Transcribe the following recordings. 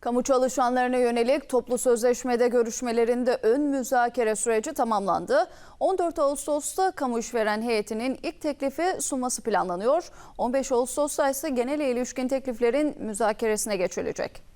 Kamu çalışanlarına yönelik toplu sözleşmede görüşmelerinde ön müzakere süreci tamamlandı. 14 Ağustos'ta kamu işveren heyetinin ilk teklifi sunması planlanıyor. 15 Ağustos'ta ise genel ilişkin tekliflerin müzakeresine geçilecek.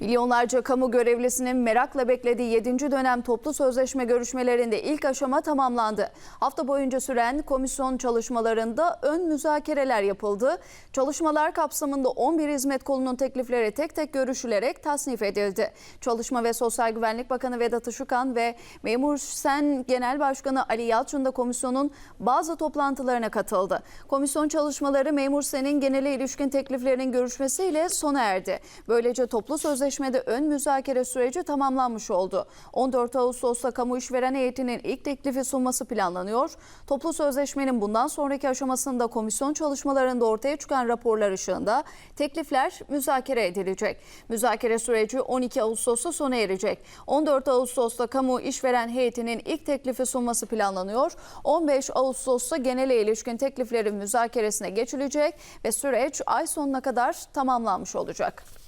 Milyonlarca kamu görevlisinin merakla beklediği 7. dönem toplu sözleşme görüşmelerinde ilk aşama tamamlandı. Hafta boyunca süren komisyon çalışmalarında ön müzakereler yapıldı. Çalışmalar kapsamında 11 hizmet kolunun teklifleri tek tek görüşülerek tasnif edildi. Çalışma ve Sosyal Güvenlik Bakanı Vedat Işıkhan ve Memur Sen Genel Başkanı Ali Yalçın da komisyonun bazı toplantılarına katıldı. Komisyon çalışmaları Memur Sen'in genele ilişkin tekliflerinin görüşmesiyle sona erdi. Böylece toplu sözleşmede ön müzakere süreci tamamlanmış oldu. 14 Ağustos'ta kamu işveren heyetinin ilk teklifi sunması planlanıyor. Toplu sözleşmenin bundan sonraki aşamasında komisyon çalışmalarında ortaya çıkan raporlar ışığında teklifler müzakere edilecek. Müzakere süreci 12 Ağustos'ta sona erecek. 14 Ağustos'ta kamu işveren heyetinin ilk teklifi sunması planlanıyor. 15 Ağustos'ta genele ilişkin tekliflerin müzakeresine geçilecek ve süreç ay sonuna kadar tamamlanmış olacak.